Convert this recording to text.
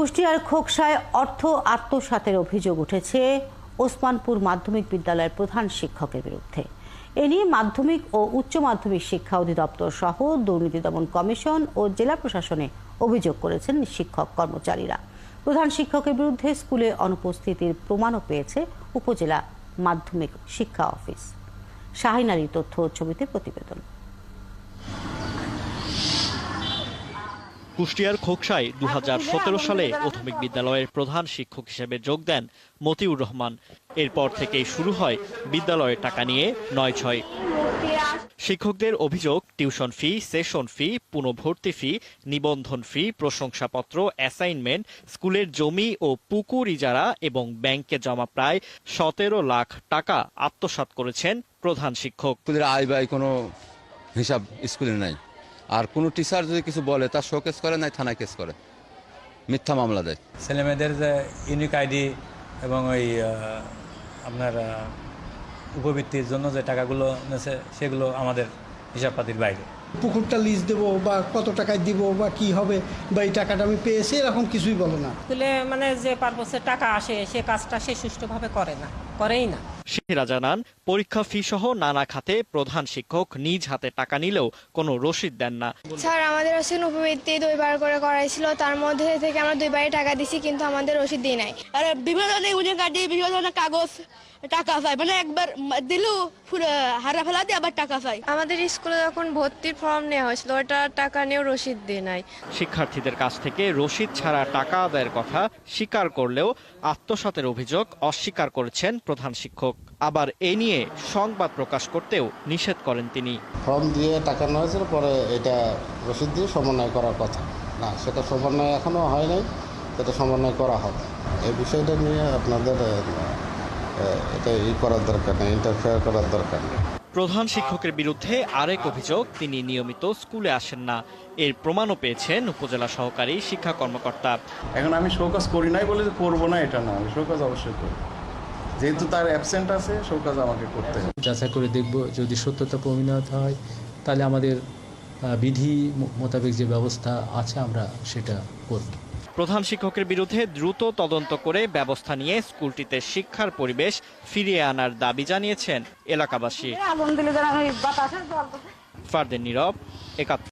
কুষ্টিয়ার খোকসায় অর্থ আত্মসাতের অভিযোগ উঠেছে ওসমানপুর মাধ্যমিক বিদ্যালয়ের প্রধান শিক্ষকের বিরুদ্ধে। এ নিয়ে মাধ্যমিক ও উচ্চ মাধ্যমিক শিক্ষা অধিদপ্তর সহ দুর্নীতি দমন কমিশন ও জেলা প্রশাসনে অভিযোগ করেছেন শিক্ষক কর্মচারীরা। প্রধান শিক্ষকের বিরুদ্ধে স্কুলে অনুপস্থিতির প্রমাণও পেয়েছে উপজেলা মাধ্যমিক শিক্ষা অফিস। শাহিনারি তথ্য ছবিতে প্রতিবেদন। কুষ্টিয়ার খোকসায় দু সালে প্রাথমিক বিদ্যালয়ের প্রধান শিক্ষক হিসেবে যোগ দেন মতিউর রহমান। এরপর থেকেই শুরু হয় বিদ্যালয়ের টাকা নিয়ে নয় ছয় শিক্ষকদের অভিযোগ টিউশন ফি সেশন ফি পুনঃভর্তি ফি নিবন্ধন ফি প্রশংসাপত্র অ্যাসাইনমেন্ট স্কুলের জমি ও পুকুর ইজারা এবং ব্যাংকে জমা প্রায় সতেরো লাখ টাকা আত্মসাৎ করেছেন প্রধান শিক্ষক। আয় ব্যয় কোনো হিসাব স্কুলে নাই। আর কোনো টিচার যদি কিছু বলে তার শোকেস করে নাই থানায় কেস করে। মিথ্যা মামলা দেয়। ছেলেমেয়েদের যে ইউনিক আইডি এবং ওই আপনার উপবৃত্তির জন্য যে টাকাগুলো নেছে সেগুলো আমাদের হিসাবপাতির বাইরে। পুকুরটা লিজ দেবো বা কত টাকায় দিব বা কি হবে বা এই টাকাটা আমি পেয়েছি এরকম কিছুই বলে না। স্কুলে মানে যে পারপোসে টাকা আসে সে কাজটা সে সুষ্ঠুভাবে করে না করেই না। সেরা জানান পরীক্ষা ফি সহ নানা খাতে প্রধান শিক্ষক নিজ হাতে টাকা নিলেও কোনো রসিদ দেন না। স্যার আমাদের আসলে উপবৃত্তি দুইবার করে করাইছিল তার মধ্যে থেকে আমরা দুইবারই টাকা দিছি কিন্তু আমাদের রসিদ দিই নাই। আর বিভিন্ন ধরনের উনি কাটি বিভিন্ন ধরনের কাগজ টাকা চাই। মানে একবার দিলু হারা ফেলা দিয়ে আবার টাকা চাই আমাদের স্কুলে যখন ভর্তির ফর্ম নেওয়া হয়েছিল ওটা টাকা নিয়েও রসিদ দিয়ে নাই। শিক্ষার্থীদের কাছ থেকে রসিদ ছাড়া টাকা আদায়ের কথা স্বীকার করলেও আত্মসাতের অভিযোগ অস্বীকার করেছেন প্রধান শিক্ষক। আবার এ নিয়ে সংবাদ প্রকাশ করতেও নিষেধ করেন তিনি। ফর্ম দিয়ে টাকা নেওয়া হয়েছিল পরে এটা রসিদ দিয়ে সমন্বয় করার কথা। না সেটা সমন্বয় এখনও হয় নাই সেটা সমন্বয় করা হবে। এই বিষয়টা নিয়ে আপনাদের এটা ই করার দরকার নেই ইন্টারফেয়ার করার দরকার নেই। প্রধান শিক্ষকের বিরুদ্ধে আরেক অভিযোগ তিনি নিয়মিত স্কুলে আসেন না। এর প্রমাণও পেয়েছেন উপজেলা সহকারী শিক্ষা কর্মকর্তা। এখন আমি শোকাজ করি নাই বলে করব না এটা না আমি শোকাজ অবশ্যই করি যেহেতু তার অ্যাবসেন্ট আছে শোকাজ আমাকে করতে হবে। যাচাই করে দেখব যদি সত্যতা প্রমাণিত হয় তাহলে আমাদের বিধি মোতাবেক যে ব্যবস্থা আছে আমরা সেটা করব। প্রধান শিক্ষকের বিরুদ্ধে দ্রুত তদন্ত করে ব্যবস্থা নিয়ে স্কুলটিতে শিক্ষার পরিবেশ ফিরিয়ে আনার দাবি জানিয়েছেন এলাকাবাসী। ফারদিন নীরব একাত্তর।